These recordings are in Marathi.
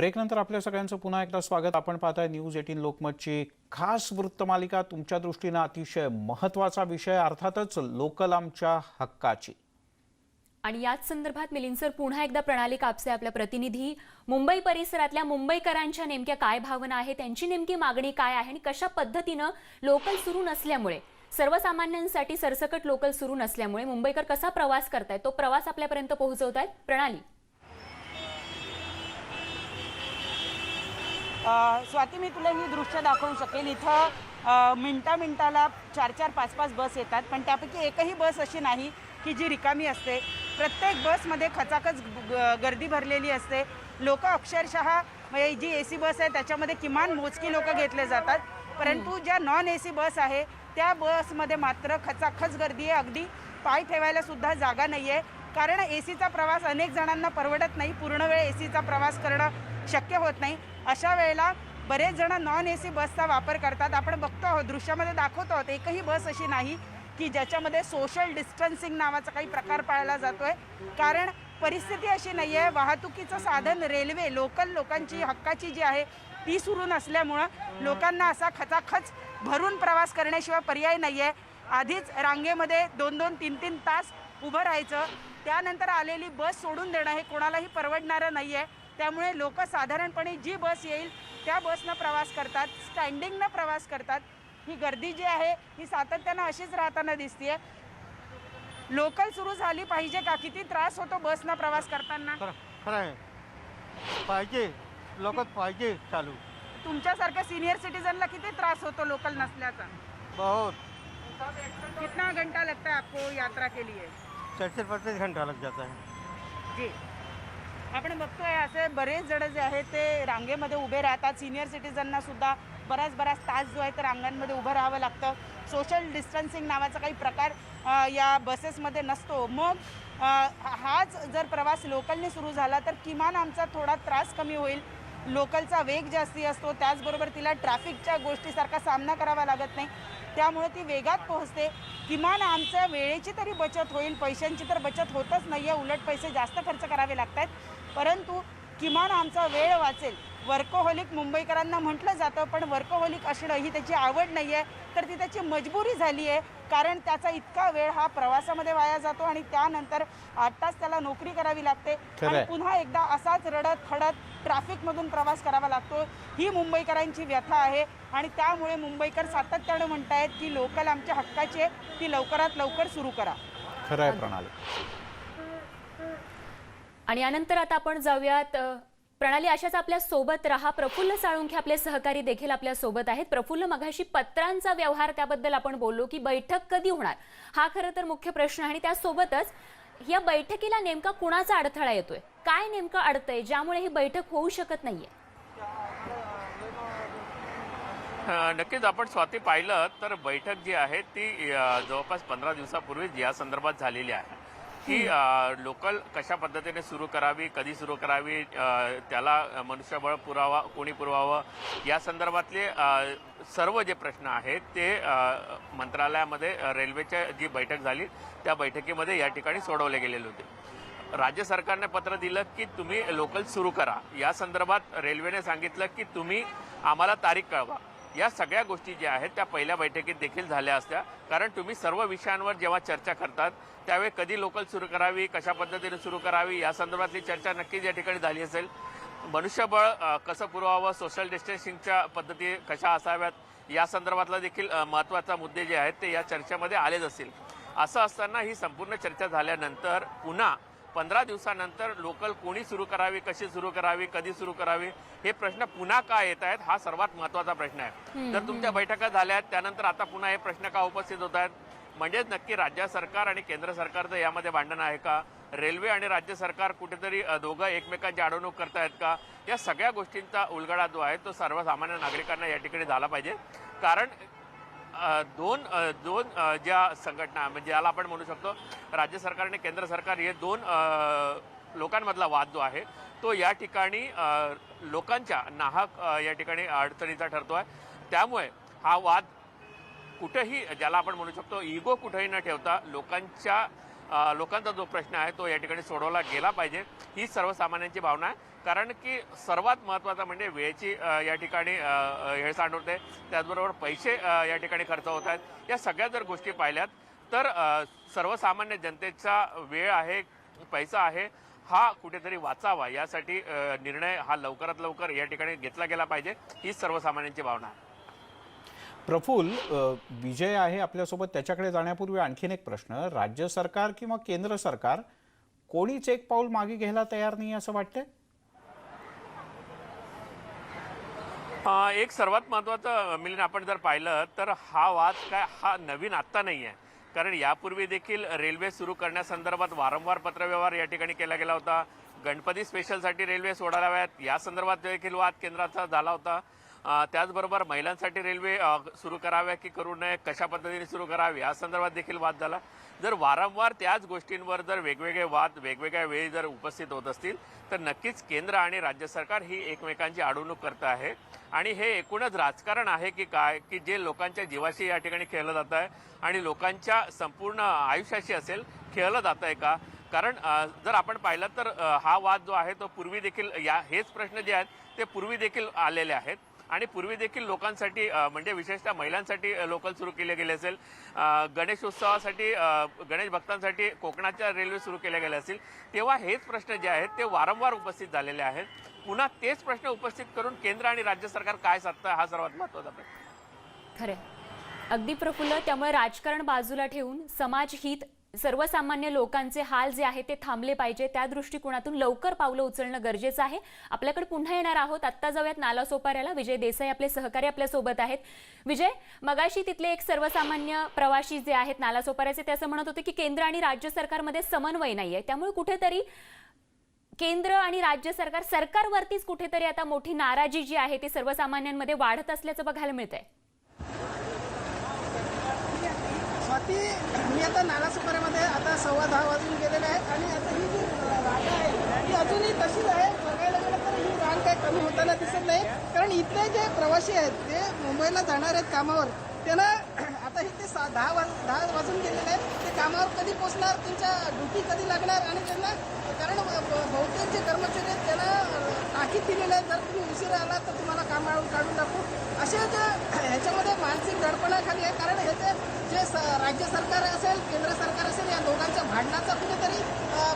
ब्रेकनंतर आपल्या सगळ्यांचं पुन्हा एकदा स्वागत. आपण पाहताय न्यूज एटीन लोकमतची खास वृत्तमालिका तुमच्या दृष्टीनं अतिशय महत्त्वाचा विषय अर्थातच लोकल आमच्या हक्काची. आणि याच संदर्भात मिलिंद सर पुन्हा एकदा प्रणाली कापसे आपल्या प्रतिनिधी. मुंबई परिसरातल्या मुंबईकरांच्या नेमक्या काय भावना आहे त्यांची नेमकी मागणी काय आहे आणि कशा पद्धतीनं लोकल सुरू नसल्यामुळे सर्वसामान्यांसाठी सरसकट लोकल सुरू नसल्यामुळे मुंबईकर कसा प्रवास करतायत तो प्रवास आपल्यापर्यंत पोहोचवतायत. प्रणाली. स्वाती मी तुला ही दृश्य दाखवू शकेन इथं मिनटा मिनटाला चार चार पाच पाच बस येतात. पण त्यापैकी एकही बस अशी नाही की जी रिकामी असते. प्रत्येक बसमध्ये खचाखच ग- गर्दी भरलेली असते. लोक अक्षरशः म्हणजे जी ए सी बस आहे त्याच्यामध्ये किमान मोजकी लोक घेतले जातात. परंतु ज्या नॉन ए सी बस आहे त्या बसमध्ये मात्र खचाखच गर्दी आहे. अगदी पाय ठेवायला सुद्धा जागा नाही आहे कारण ए सीचा प्रवास अनेक जणांना परवडत नाही. पूर्ण वेळ ए सीचा प्रवास करणं शक्य होत नाही. अशा वेळेला बरेच जण नॉन ए सी बसचा वापर करतात. आपण बघतो आहोत दृश्यामध्ये दाखवतो आहोत एकही बस अशी नाही की ज्याच्यामध्ये सोशल डिस्टन्सिंग नावाचा काही प्रकार पाळला जातो आहे कारण परिस्थिती अशी नाही आहे वाहतुकीचं साधन रेल्वे लोकल लोकांची हक्काची जी आहे ती सुरू नसल्यामुळं लोकांना असा खचाखच भरून प्रवास करण्याशिवाय पर्याय नाही आहे आधीच रांगेमध्ये दोन दोन तीन तीन तास उभं राहायचं. त्यानंतर आलेली बस सोडून देणं हे कोणालाही परवडणारं नाही आहे त्यामुळे लोक साधारणपणे जी बस येईल त्या बसनं प्रवास करतात स्टँडिंगनं प्रवास करतात. ही गर्दी जी आहे ही सातत्यानं अशीच राहताना दिसतीये. लोकल सुरू झाली पाहिजे का? किती त्रास होतो बसनं प्रवास करताना? खरं आहे. पाहिजे. लोकच पाहिजे चालू. तुमच्यासारख्या सिनियर सिटीजनला किती त्रास होतो लोकल नसल्याचा? बहुत. कितना घंटा लगता है आपको यात्रा के लिए? चार पाच पाच घंटा लग जाता है। जी. आपण बघतोय असे बरेच जण जे आहेत ते रांगेमध्ये उभे राहतात. सिनियर सिटीजनना सुद्धा बराच बराच तास जो आहे तर रांगांमध्ये उभं राहावं लागतं. सोशल डिस्टन्सिंग नावाचा काही प्रकार या बसेसमध्ये नसतो. मग हाच जर प्रवास लोकलने सुरू झाला तर किमान आमचा थोडा त्रास कमी होईल. लोकलचा वेग जास्ती असतो त्याचबरोबर तिला ट्रॅफिकच्या गोष्टीसारखा सामना करावा लागत नाही. त्यामुळे ती वेगात पोहोचते. किमान आमच्या वेळेची तरी बचत होईल पैशांची तर बचत होतच नाही आहे उलट पैसे जास्त खर्च करावे लागत आहेत परंतु किमान आमचा वेळ वाचेल. वर्कोहोलिक मुंबईकरांना म्हटलं जातं पण वर्कोहोलिक असणं ही त्याची आवड नाही आहे तर ती त्याची मजबुरी झाली आहे कारण त्याचा इतका वेळ हा प्रवासामध्ये वाया जातो आणि त्यानंतर आठ तास त्याला नोकरी करावी लागते. आणि. पुन्हा एकदा असाच रडत खडत ट्रॅफिकमधून प्रवास करावा लागतो. ही मुंबईकरांची व्यथा आहे आणि त्यामुळे मुंबईकर सातत्यानं म्हणतायत की लोकल आमच्या हक्काची आहे ती लवकरात लवकर सुरू करा. खरं आहे प्रणाली. आणि यानंतर आता आपण जाऊयात प्रणाली अशाच आपल्यासोबत रहा. प्रफुल्ल साळुंखे आपले सहकारी देखील आपल्यासोबत आहेत. प्रफुल्ल मगाशी पत्रांचा व्यवहार त्याबद्दल आपण बोललो की बैठक कधी होणार? हा खरं तर मुख्य प्रश्न आहे आणि त्यासोबतच या बैठकीला नेमका कुणाचा अडथळा येतोय? काय नेमकं अडतंय? ज्यामुळे ही बैठक होऊ शकत नाहीये. नक्कीच आपण स्वाती पाहिलं तर बैठक जी आहे ती जवळपास पंधरा दिवसापूर्वीच या संदर्भात झालेली आहे. की लोकल कशा पद्धतीने सुरू करावी कधी सुरू करावी त्याला मनुष्यबळ पुरावा कोणी पुरवावं या संदर्भातले सर्व जे प्रश्न आहेत ते मंत्रालयामध्ये रेल्वेच्या जी बैठक झाली त्या बैठकीमध्ये या ठिकाणी सोडवले गेलेले होते. राज्य सरकारने पत्र दिलं की तुम्ही लोकल सुरू करा. या संदर्भात रेल्वेने सांगितलं की तुम्ही आम्हाला तारीख कळवा. या सगळ्या गोष्टी ज्या आहेत त्या पहिल्या बैठकीत देखील झाल्या असत्या. कारण तुम्ही सर्व विषयांवर जेव्हा चर्चा करतात त्यावेळी कधी लोकल सुरू करावी कशा पद्धतीने सुरू करावी या संदर्भातली चर्चा नक्कीच या ठिकाणी झाली असेल. मनुष्यबळ कसं पुरवावं सोशल डिस्टन्सिंगच्या पद्धती कशा असाव्यात या संदर्भातला देखील महत्त्वाचा मुद्दे जे आहेत ते या चर्चेमध्ये आलेच असतील. असं असताना ही संपूर्ण चर्चा झाल्यानंतर पुन्हा पंधरा दिवसानंतर लोकल कोणी सुरू करावी कशी सुरू करावी कधी सुरू करावी हे प्रश्न पुन्हा का येत आहेत हा सर्वात महत्त्वाचा प्रश्न आहे. जर तुमच्या बैठका झाल्या त्यानंतर आता पुन्हा हे प्रश्न का उपस्थित होत आहेत? म्हणजेच नक्की राज्य सरकार आणि केंद्र सरकारचं यामध्ये भांडण आहे का? रेल्वे आणि राज्य सरकार कुठेतरी दोघं एकमेकांची अडवणूक करतायत का? या सगळ्या गोष्टींचा उलगडा जो आहे तो सर्वसामान्य नागरिकांना या ठिकाणी झाला पाहिजे. कारण दोन दोन ज्या संघटना म्हणजे ज्याला आपण म्हणू शकतो राज्य सरकार आणि केंद्र सरकार हे दोन लोकांमधला वाद जो आहे तो या ठिकाणी लोकांच्या नाहक या ठिकाणी अडचणीचा ठरतो आहे त्यामुळे हा वाद कुठेही ज्याला आपण म्हणू शकतो इगो कुठेही न ठेवता लोकांच्या लोकांचा जो प्रश्न आहे तो या ठिकाणी सोडवला गेला पाहिजे. ही सर्वसामान्यांची भावना आहे. कारण की सर्वात महत्त्वाचं म्हणजे वेळेची या ठिकाणी अ, हेळसांड होते त्याचबरोबर पैसे या ठिकाणी खर्च होत आहेत. या सगळ्या जर गोष्टी पाहिल्यात तर सर्वसामान्य जनतेचा वेळ आहे पैसा आहे हा कुठेतरी वाचावा. यासाठी निर्णय हा लवकरात लवकर या ठिकाणी घेतला गेला पाहिजे. ही सर्वसामान्यांची भावना आहे. प्रफुल्ल विजय आहे आपल्यासोबत. त्याच्याकडे जाण्यापूर्वी आणखीन एक प्रश्न. राज्य सरकार किंवा केंद्र सरकार कोणीच एक पाऊल मागे घ्यायला तयार नाही असं वाटतंय? एक सर्वात महत्त्वाचं मिलन आपण जर पाहिलं तर हा वाद काय हा नवीन आत्ता नाही आहे कारण यापूर्वी देखील रेल्वे सुरू करण्यासंदर्भात वारंवार पत्रव्यवहार या ठिकाणी केला गेला होता. गणपती स्पेशलसाठी रेल्वे सोडाव्यात या संदर्भात देखील वाद केंद्राचा झाला होता. त्याचबरोबर महिलांसाठी रेल्वे सुरू कराव्या की करू नये कशा पद्धतीने सुरू करावी या संदर्भात देखील वाद झाला. जर वारंवार त्याच गोष्टींवर जर वेगवेगळे वाद वेगवेगळ्या वेळी जर उपस्थित होत असतील तर नक्कीच केंद्र आणि राज्य सरकार ही एकमेकांची अडवणूक करत आहे. आणि हे एकूणच राजकारण आहे की काय की जे लोकांच्या जीवाशी या ठिकाणी खेळलं जात आहे आणि लोकांच्या संपूर्ण आयुष्याशी असेल खेळलं जात आहे का? कारण जर आपण पाहिलं तर हा वाद जो आहे तो पूर्वी देखील या हेच प्रश्न जे आहेत ते पूर्वी देखील आलेले आहेत. आणि पूर्वी देखील लोकांसाठी म्हणजे विशेषतः महिलांसाठी लोकल सुरू केले गेले असेल. गणेश उत्सवासाठी गणेश भक्तांसाठी कोकणाच्या रेल्वे सुरू केल्या गेल्या असतील. तेव्हा हेच प्रश्न जे आहेत ते वारंवार उपस्थित झालेले आहेत. पुन्हा तेच प्रश्न उपस्थित करून केंद्र आणि राज्य सरकार काय साधतं हा सर्वात महत्त्वाचा प्रश्न. खरे अगदी प्रफुल्ल त्यामुळे राजकारण बाजूला ठेवून समाजहित सर्वसामान्य लोकांचे हाल जे आहे ते थांबले पाहिजे. त्या दृष्टिकोनातून लवकर पावलं उचलणं गरजेचं आहे. आपल्याकडे पुन्हा येणार आहोत. आत्ता जाऊयात नाला सोपाऱ्याला. विजय देसाई आपले सहकारी आपल्यासोबत आहेत. विजय मगाशी तिथले एक सर्वसामान्य प्रवासी जे आहेत नाला सोपाऱ्याचे ते असं म्हणत होते की केंद्र आणि राज्य सरकारमध्ये समन्वय नाहीये. त्यामुळे कुठेतरी केंद्र आणि राज्य सरकार सरकारवरतीच कुठेतरी आता मोठी नाराजी जी आहे ती सर्वसामान्यांमध्ये वाढत असल्याचं बघायला मिळत आहे स्वाती मी आता नालासोपाऱ्यामध्ये आता सव्वा दहा वाजून गेलेले आहेत आणि आता ही जी रांग आहे ती अजूनही तशीच आहे. बघायला गेलं तर ही रांग काही कमी होताना दिसत नाही. कारण इथले जे प्रवासी आहेत ते मुंबईला जाणार आहेत कामावर. त्यांना आता हे ते सा दहा वाज दहा वाजून गेलेले आहेत. ते कामावर कधी पोचणार त्यांच्या ड्युटी कधी लागणार आणि त्यांना कारण ब- ब- बहुतेक जे कर्मचारी आहेत त्यांना टाकीत दिलेलं आहे. जर तुम्ही उशीर आला तर तुम्हाला कामावर काढून टाकू. असे जे ह्याच्यामध्ये मानसिक दडपणाखाली आहे. कारण ह्याचे जे स राज्य सरकार असेल केंद्र सरकार असेल या दोघांच्या भांडणाचा कुठेतरी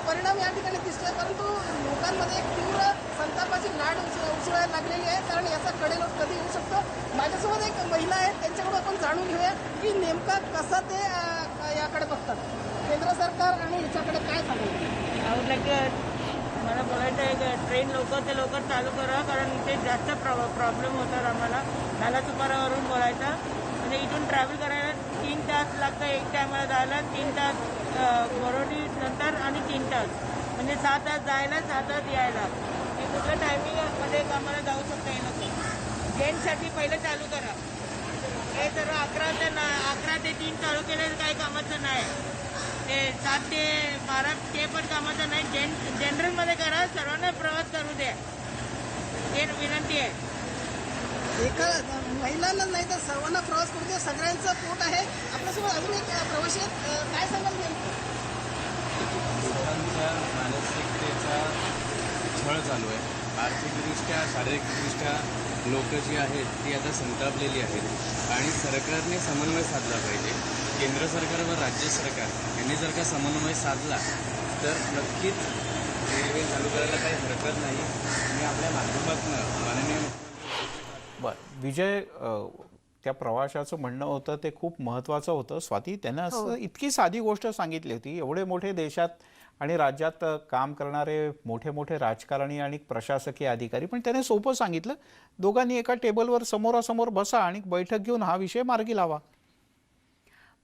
परिणाम या ठिकाणी दिसतोय. परंतु लोकांमध्ये एक तीव्र संतापाची लाट उच लागलेली आहे. कारण याचा कडेलोट कधी येऊ शकतो? माझ्यासोबत एक महिला आहे. त्यांच्याकडून आपण जाणून घेऊया की नेमका कसं ते याकडे बघतात. केंद्र सरकार आणि ह्याच्याकडे काय सांगेल? मला बोलायचं आहे ट्रेन लवकर ते लवकर चालू करा कारण इथे जास्त प्रॉब्लेम होतात आम्हाला. नालासुपारावरून बोलायचा. म्हणजे इथून ट्रॅव्हल करायला तीन तास लागतं एक टायमाला जायला तीन तास बोरोडी नंतर आणि तीन तास. म्हणजे सहा तास जायला सहा तास यायला. हे कुठल्या टायमिंगमध्ये आम्हाला जाऊ शकता हे नको ट्रेनसाठी पहिलं चालू करा. हे सर्व अकरा ते ना अकरा ते तीन चालू केलं काही कामाचं नाही. ते सात ते बारा ते पण कामाचं नाही. जेन जनरलमध्ये करा. सर्वांना प्रवास करू द्या. हे विनंती आहे. एका महिलांना नाही तर सर्वांना प्रवास करू दे सगळ्यांचं पोट आहे. आपल्यासोबत अजून एक प्रवासी आहेत. अ, काय सांगाल नेमकं? मानसिकतेचा छळ चालू आहे. आर्थिकदृष्ट्या शारीरिकदृष्ट्या लोक जी आहेत ती आता संतापलेली आहेत. आणि सरकारने समन्वय साधला पाहिजे. केंद्र सरकार व राज्य सरकार यांनी जर का समन्वय साधला तर नक्कीच रेल्वे चालू करायला काही हरकत नाही. मी आपल्या माध्यमातून माननीय बर विजय त्या प्रवाशाचं म्हणणं होतं ते खूप महत्वाचं होतं. स्वाती त्यानं असं इतकी साधी गोष्ट सांगितली होती. एवढे मोठे देशात आणि राज्यात काम करणारे मोठे मोठे राजकारणी आणि प्रशासकीय अधिकारी पण त्याने सोपं सांगितलं दोघांनी एका टेबलवर समोरासमोर बसा आणि बैठक घेऊन हा विषय मार्गी लावा.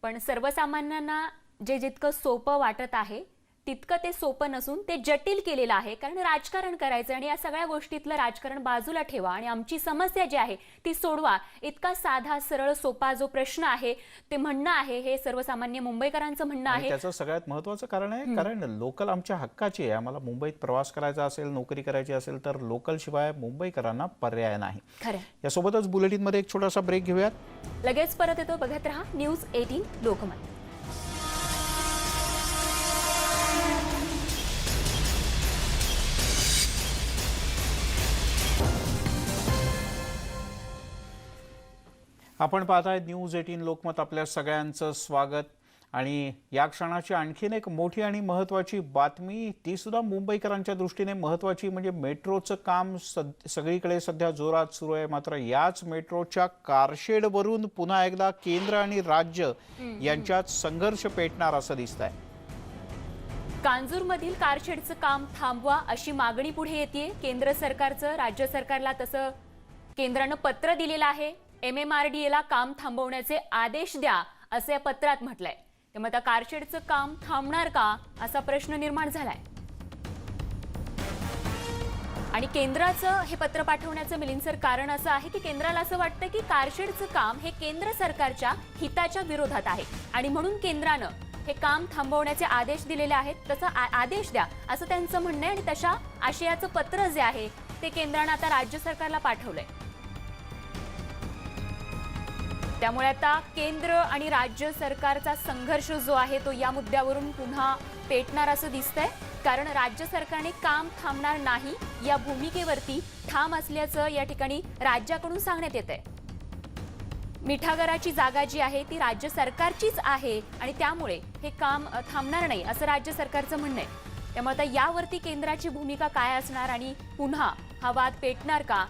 पण सर्वसामान्यांना जे जितकं सोपं वाटत आहे तितकं ते सोपं नसून ते जटिल केलेलं आहे. कारण राजकारण करायचं आणि या सगळ्या गोष्टीतलं राजकारण बाजूला ठेवा आणि आमची समस्या जी आहे ती सोडवा. इतका साधा सरळ सोपा जो प्रश्न आहे ते म्हणणं आहे हे सर्वसामान्य मुंबईकरांचं म्हणणं आहे. त्याचं सगळ्यात महत्वाचं कारण आहे कारण लोकल आमच्या हक्काची आहे. आम्हाला मुंबईत प्रवास करायचा असेल नोकरी करायची असेल तर लोकल शिवाय मुंबईकरांना पर्याय नाही. खरं. यासोबतच बुलेटिनमध्ये एक छोटासा ब्रेक घेऊयात. लगेच परत येतो. बघत रहा न्यूज एटीन लोकमत. आपण पाहताय न्यूज एटीन लोकमत आपल्या सगळ्यांचं स्वागत. आणि या क्षणाची आणखीन एक मोठी आणि महत्त्वाची बातमी ती सुद्धा मुंबईकरांच्या दृष्टीने महत्त्वाची म्हणजे मेट्रोचं काम सद सगळीकडे सध्या जोरात सुरू आहे. मात्र याच मेट्रोच्या कारशेडवरून पुन्हा एकदा केंद्र आणि राज्य यांच्यात संघर्ष पेटणार असं दिसत आहे कांजूरमधील कारशेडचं काम थांबवा अशी मागणी पुढे येते केंद्र सरकारचं राज्य सरकारला तसं केंद्रानं पत्र दिलेलं आहे. एमएमआरडीएला काम थांबवण्याचे आदेश द्या असं या पत्रात म्हटलंय. त्यामुळे आता कारशेडचं काम थांबणार का असा प्रश्न निर्माण झालाय. आणि केंद्राचं हे पत्र पाठवण्याचं मिलिंदसर कारण असं आहे की केंद्राला असं वाटतं की कारशेडचं काम हे केंद्र सरकारच्या हिताच्या विरोधात आहे. आणि म्हणून केंद्रानं हे काम थांबवण्याचे आदेश दिलेले आहेत तसा आदेश द्या असं त्यांचं म्हणणं आहे आणि तशा आशयाचं पत्र जे आहे ते केंद्रानं आता राज्य सरकारला पाठवलंय. त्यामुळे आता केंद्र आणि राज्य सरकारचा संघर्ष जो आहे तो या मुद्द्यावरून पुन्हा पेटणार असं दिसतंय. कारण राज्य सरकारने काम थांबणार नाही या भूमिकेवरती ठाम असल्याचं या ठिकाणी राज्याकडून सांगण्यात येत आहे मिठागराची जागा जी आहे ती राज्य सरकारचीच आहे आणि त्यामुळे हे काम थांबणार नाही असं राज्य सरकारचं म्हणणं आहे. त्यामुळे आता यावरती केंद्राची भूमिका काय असणार आणि पुन्हा हा वाद पेटणार का?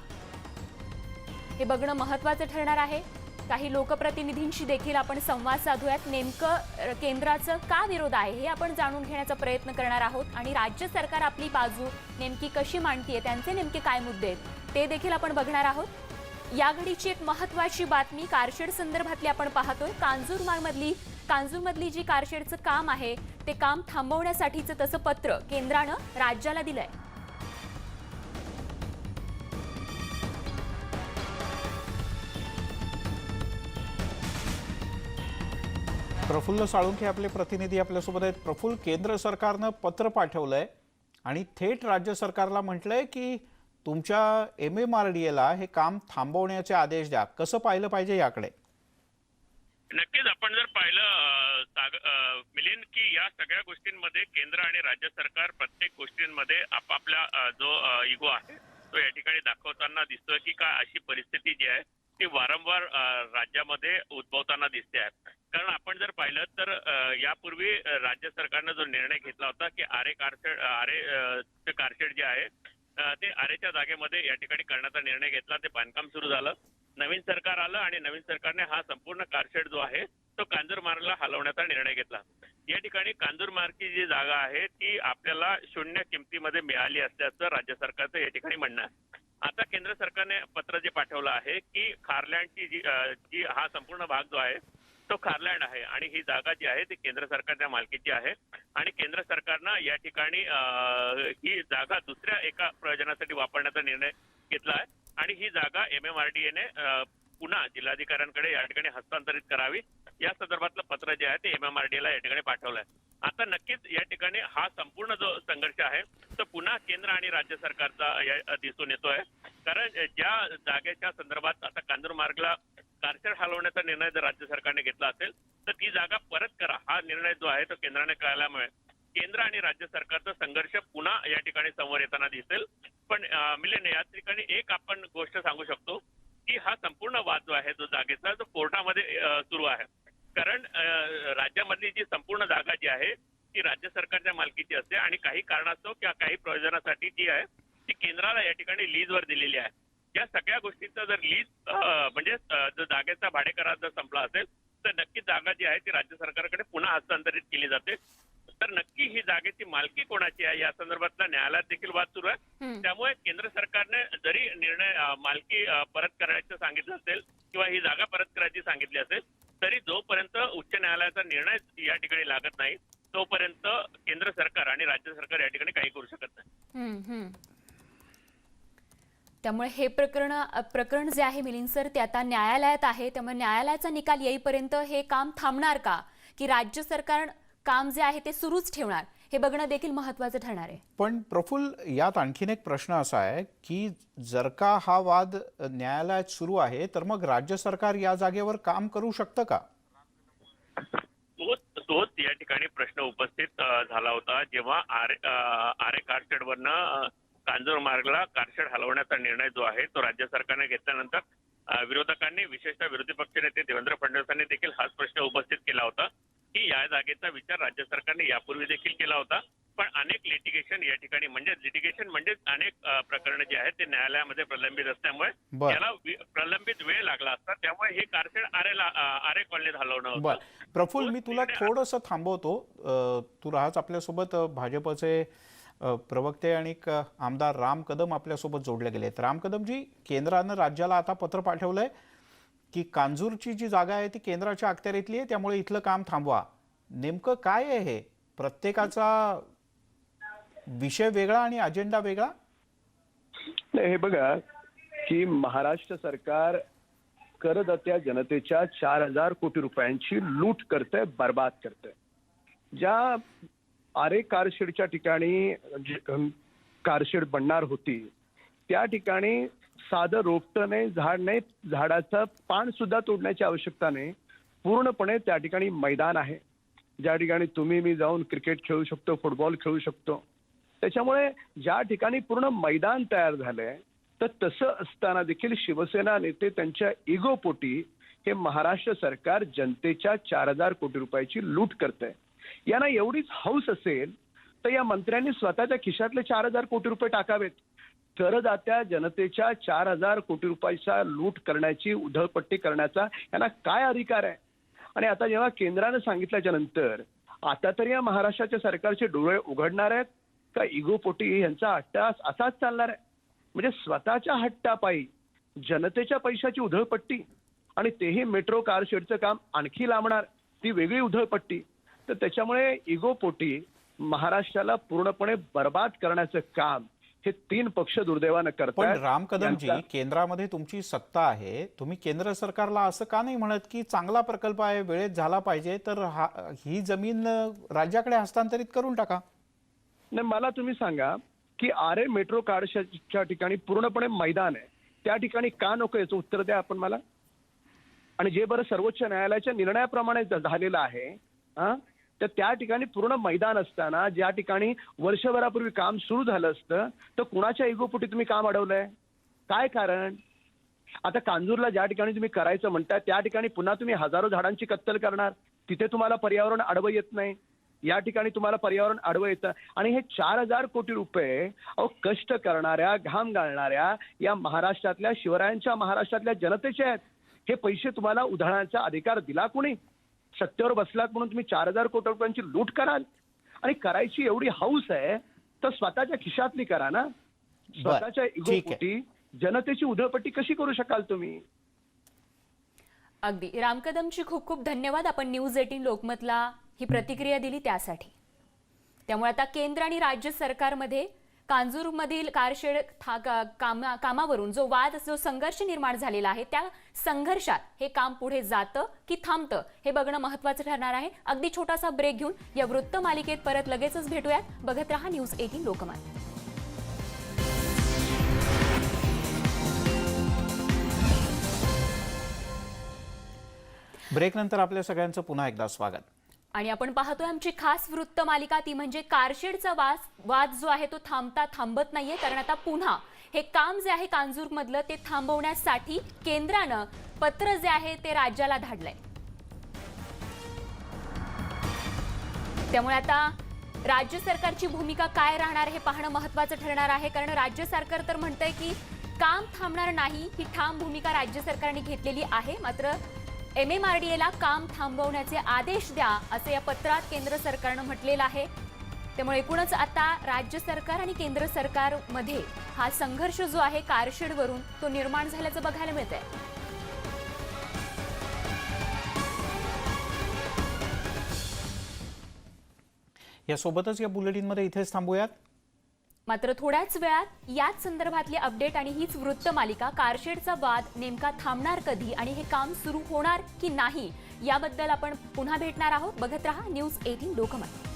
हे बघणं महत्वाचं ठरणार आहे. काही लोकप्रतिनिधींशी देखील आपण संवाद साधूयात. नेमकं केंद्राचं का विरोध आहे हे आपण जाणून घेण्याचा प्रयत्न करणार आहोत. आणि राज्य सरकार आपली बाजू नेमकी कशी मांडतीये त्यांचे नेमके काय मुद्दे आहेत ते देखील आपण बघणार आहोत. या घडीची एक महत्वाची बातमी कारशेड संदर्भातली आपण पाहतोय. कांजूरमार्गमधली कांजूरमधली जी कारशेडचं काम आहे ते काम थांबवण्यासाठीचं तसं पत्र केंद्रानं राज्याला दिलंय. प्रफुल्ल साळुंखे आपले प्रतिनिधी आपल्यासोबत आहेत. प्रफुल्ल केंद्र सरकारनं पत्र पाठवलंय आणि थेट राज्य सरकारला म्हटलंय की तुमच्या एम एम आर डी एला हे काम थांबवण्याचे आदेश द्या. कसं पाहिलं पाहिजे याकडे? नक्कीच आपण जर पाहिलं अ, मिलिंद की या सगळ्या गोष्टींमध्ये केंद्र आणि राज्य सरकार प्रत्येक गोष्टींमध्ये आपापला जो इगो आहे तो या ठिकाणी दाखवताना दिसतोय की काय अशी परिस्थिती जी आहे ती वारंवार राज्यामध्ये उद्भवताना दिसते आहे. कारण आपण जर पाहिलं तर यापूर्वी राज्य सरकारनं जो निर्णय घेतला होता की आरे कारशेड आरे चे कारशेड जे आहे ते आरेच्या जागेमध्ये या ठिकाणी करण्याचा निर्णय घेतला ते बांधकाम सुरू झालं. नवीन सरकार आलं आणि नवीन सरकारने हा संपूर्ण कारशेड जो आहे तो कांजूरमार्गला हलवण्याचा निर्णय घेतला. या ठिकाणी कांजूरमार्गची जी जागा आहे ती आपल्याला शून्य किमतीमध्ये मिळाली असल्याचं राज्य सरकारचं या ठिकाणी म्हणणं आहे. आता केंद्र सरकारने पत्र जे पाठवलं आहे की खारलँडची जी जी हा संपूर्ण भाग जो आहे तो खारलँड आहे. आणि ही जागा जी आहे ती केंद्र सरकारच्या मालकीची आहे. आणि केंद्र सरकारनं या ठिकाणी ही जागा दुसऱ्या एका प्रयोजनासाठी वापरण्याचा निर्णय घेतला आहे. आणि ही जागा एम एम आर डी एने पुन्हा जिल्हाधिकाऱ्यांकडे या ठिकाणी हस्तांतरित करावी. या संदर्भातलं पत्र जे आहे ते एम एम आर डी ला या ठिकाणी पाठवलं आहे आता नक्कीच या ठिकाणी हा संपूर्ण जो संघर्ष आहे तो पुन्हा केंद्र आणि राज्य सरकारचा दिसून येतोय. कारण ज्या जागेच्या संदर्भात आता कांदूर मार्गला कारशेड हलवण्याचा निर्णय जर राज्य सरकारने घेतला असेल तर ती जागा परत करा. हा निर्णय जो आहे तो केंद्राने कळल्यामुळे. केंद्र आणि राज्य सरकारचा संघर्ष पुन्हा या ठिकाणी समोर येताना दिसेल. पण मिलेन या ठिकाणी एक आपण गोष्ट सांगू शकतो की हा संपूर्ण वाद जो आहे जो जागेचा तो कोर्टामध्ये सुरू आहे. कारण राज्यामधली जी संपूर्ण जागा जी आहे ती राज्य सरकारच्या मालकीची असते. आणि काही कारणास्तव किंवा काही प्रयोजनासाठी जी आहे ती केंद्राला या ठिकाणी लीजवर दिलेली आहे. या सगळ्या गोष्टींचा जर लीज म्हणजे जर जागेचा भाडे करार जर संपला असेल तर नक्की जागा जी आहे ती राज्य सरकारकडे पुन्हा हस्तांतरित केली जाते तर नक्की ही जागेची मालकी कोणाची आहे या संदर्भातला न्यायालयात देखील वाद सुरू आहे. त्यामुळे केंद्र सरकारने जरी निर्णय मालकी परत करायचं सांगितलं असेल किंवा ही जागा परत करायची सांगितली असेल तरी जोपर्यंत उच्च न्यायालयाचा निर्णय या ठिकाणी लागत नाही तोपर्यंत केंद्र सरकार आणि राज्य सरकार या ठिकाणी काही करू शकत नाही हम्म, हम्म. त्यामुळे हे प्रकरण अ, प्रकरण जे आहे मिलिंद सर ते आता न्यायालयात आहे. त्यामुळे न्यायालयाचा निकाल येईपर्यंत हे काम थांबणार का? की राज्य सरकार काम जे आहे ते सुरूच ठेवणार? हे बघणं देखील महत्वाचं ठरणार आहे. पण प्रफुल्ल यात आणखीन एक प्रश्न असा आहे की जर का हा वाद न्यायालयात सुरू आहे तर मग राज्य सरकार या जागेवर काम करू शकतं का? तोच तोच या ठिकाणी प्रश्न उपस्थित झाला होता. जेव्हा आरे आरे कारशेडवरनं अ, कांजूर मार्गला कारशेड हलवण्याचा निर्णय जो आहे तो राज्य सरकारने घेतल्यानंतर विरोधकांनी विशेषतः विरोधी पक्षनेते देवेंद्र फडणवीसांनी देखील हाच प्रश्न उपस्थित केला होता की या जागेचा विचार राज्य सरकारने यापूर्वी देखील केला होता पण अनेक लिटिगेशन या ठिकाणी म्हणजे लिटिगेशन म्हणजेच अनेक प्रकरणं जी आहेत ते न्यायालयामध्ये प्रलंबित असल्यामुळे बरं. याला वि- प्रलंबित वेळ लागला असता त्यामुळे हे कारशेड आरेला अ, आरे कॉलनीत हलवणं होतं. प्रफुल्ल मी तुला थोडंसं थांबवतो. तू राहाच आपल्यासोबत भाजपचे प्रवक्ते आणि आमदार राम कदम आपल्यासोबत जोडले गेले आहेत. राम कदमजी केंद्रानं राज्याला आता पत्र पाठवलंय की कांजूरची जी जागा आहे ती केंद्राच्या अखत्यारीतली आहे त्यामुळे इथलं काम थांबवा. नेमकं काय आहे हे? प्रत्येकाचा विषय वेगळा आणि अजेंडा वेगळा? हे बघा की महाराष्ट्र सरकार करदात्या जनतेच्या चार हजार कोटी रुपयांची लूट करतंय बर्बाद करतंय. ज्या आरे कारशेडच्या ठिकाणी जे, कारशेड बनणार होती त्या ठिकाणी साधं रोपटं नाही झाड नाही झाडाचं पान सुद्धा तोडण्याची आवश्यकता नाही. पूर्णपणे त्या ठिकाणी मैदान आहे. ज्या ठिकाणी तुम्ही मी जाऊन क्रिकेट खेळू शकतो फुटबॉल खेळू शकतो. त्याच्यामुळे ज्या ठिकाणी पूर्ण मैदान तयार झालंय तर तसं असताना देखील शिवसेना नेते त्यांच्या इगोपोटी हे महाराष्ट्र सरकार जनतेच्या चार हजार कोटी रुपयाची लूट करत आहे यांना एवढीच हौस असेल तर या मंत्र्यांनी स्वतःच्या खिशातले चार हजार कोटी रुपये टाकावेत. करदात्या जनतेच्या चार हजार कोटी रुपयाचा लूट करण्याची उधळपट्टी करण्याचा यांना काय अधिकार आहे? आणि आता जेव्हा केंद्रानं सांगितल्याच्या नंतर आता तरी या महाराष्ट्राच्या सरकारचे डोळे उघडणार आहेत का? इगोपोटी यांचा हट्टा असाच चालणार आहे. म्हणजे स्वतःच्या हट्टापायी जनतेच्या पैशाची उधळपट्टी आणि तेही मेट्रो कार शेडचं काम आणखी लांबणार ती वेगळी उधळपट्टी. तर त्याच्यामुळे इगोपोटी महाराष्ट्राला पूर्णपणे बर्बाद करण्याचं काम हे तीन पक्ष दुर्दैवानं पण करतात राम कदमजी केंद्रामध्ये तुमची सत्ता आहे. तुम्ही केंद्र सरकारला असं का नाही म्हणत की चांगला प्रकल्प आहे वेळेत झाला पाहिजे तर हा ही जमीन राज्याकडे हस्तांतरित करून टाका. नाही मला तुम्ही सांगा की आरे मेट्रो कारच्या ठिकाणी पूर्णपणे मैदान आहे. त्या ठिकाणी का नको याचं उत्तर द्या आपण मला. आणि जे बरं सर्वोच्च न्यायालयाच्या निर्णयाप्रमाणे झालेलं आहे हा तर त्या ठिकाणी पूर्ण मैदान असताना ज्या ठिकाणी वर्षभरापूर्वी काम सुरू झालं असतं तर कुणाच्या इगोपोटी तुम्ही काम अडवलंय? काय कारण? आता कांजूरला ज्या ठिकाणी तुम्ही करायचं म्हणताय त्या ठिकाणी पुन्हा तुम्ही हजारो झाडांची कत्तल करणार. तिथे तुम्हाला पर्यावरण आडवं येत नाही. या ठिकाणी तुम्हाला पर्यावरण आडवं येतं. आणि हे चार हजार कोटी रुपये अहो कष्ट करणाऱ्या घाम घालणाऱ्या या महाराष्ट्रातल्या शिवरायांच्या महाराष्ट्रातल्या जनतेचे आहेत. हे पैसे तुम्हाला उधळण्याचा अधिकार दिला कोणी? सत्तेवर बसलात म्हणून तुम्ही चार हजार कोटी रुपयांची लूट कराल. आणि करायची एवढी हौस आहे तर स्वतःच्या खिशातली करा ना. स्वतःच्या. इगोपोटी जनतेची उधळपट्टी कशी करू शकाल तुम्ही? अगदी. राम कदमची खूप खूप धन्यवाद. आपण न्यूज एटीन लोकमतला ही प्रतिक्रिया दिली त्यासाठी. त्यामुळे आता केंद्र आणि राज्य सरकारमध्ये कांजूरमधील कारशेड था- का- कामा कामावरून जो वाद जो संघर्ष निर्माण झालेला आहे त्या संघर्षात हे काम पुढे जातं की थांबतं हे बघणं महत्वाचं ठरणार आहे. अगदी छोटासा ब्रेक घेऊन या वृत्त मालिकेत परत लगेचच भेटूयात. बघत रहा न्यूज एटीन लोकमान्य ब्रेक नंतर आपल्या सगळ्यांचं पुन्हा एकदा स्वागत. आणि आपण पाहतोय आमची खास वृत्त मालिका ती म्हणजे कारशेडचा वास वाद जो आहे तो थांबता थांबत नाहीये. कारण आता पुन्हा हे काम जे आहे कांजूरमधलं ते थांबवण्यासाठी केंद्रानं पत्र जे आहे ते राज्याला धाडलंय. त्यामुळे आता राज्य सरकारची भूमिका काय राहणार हे पाहणं महत्वाचं ठरणार आहे. कारण राज्य सरकार तर म्हणतंय की काम थांबणार नाही ही ठाम भूमिका राज्य सरकारने घेतलेली आहे. मात्र एम एम आर डी एला काम थांबवण्याचे आदेश द्या असं या पत्रात केंद्र सरकारनं म्हटलेलं आहे. त्यामुळे एकूणच आता राज्य सरकार आणि केंद्र सरकारमध्ये हा संघर्ष जो आहे कारशेडवरून तो निर्माण झाल्याचं बघायला मिळत आहे यासोबतच या बुलेटिनमध्ये इथेच थांबूयात. मात्र थोड्याच वेळात याच संदर्भातले अपडेट आणि हीच वृत्त मालिका कारशेडचा वाद नेमका थांबणार कधी आणि हे काम सुरू होणार की नाही याबद्दल आपण पुन्हा भेटणार आहोत. बघत रहा न्यूज एटीन लोकमत.